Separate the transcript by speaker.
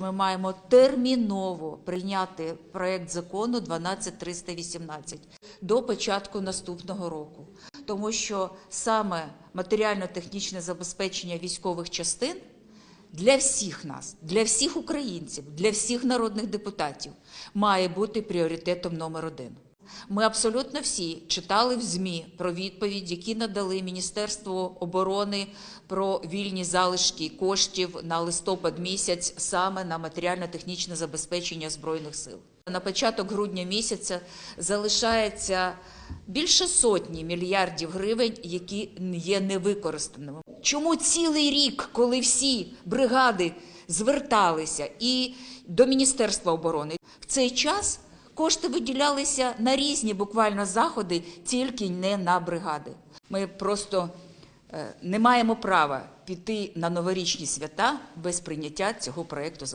Speaker 1: Ми маємо терміново прийняти проект закону 12318 до початку наступного року, тому що саме матеріально-технічне забезпечення військових частин для всіх нас, для всіх українців, для всіх народних депутатів має бути пріоритетом номер один. Ми абсолютно всі читали в ЗМІ про відповідь, які надали Міністерство оборони про вільні залишки коштів на листопад місяць саме на матеріально-технічне забезпечення збройних сил. На початок грудня місяця залишається більше сотні мільярдів гривень, які є невикористаними. Чому цілий рік, коли всі бригади зверталися і до Міністерства оборони, в цей час кошти виділялися на різні буквально заходи, тільки не на бригади. Ми просто е, не маємо права піти на новорічні свята без прийняття цього проекту закону.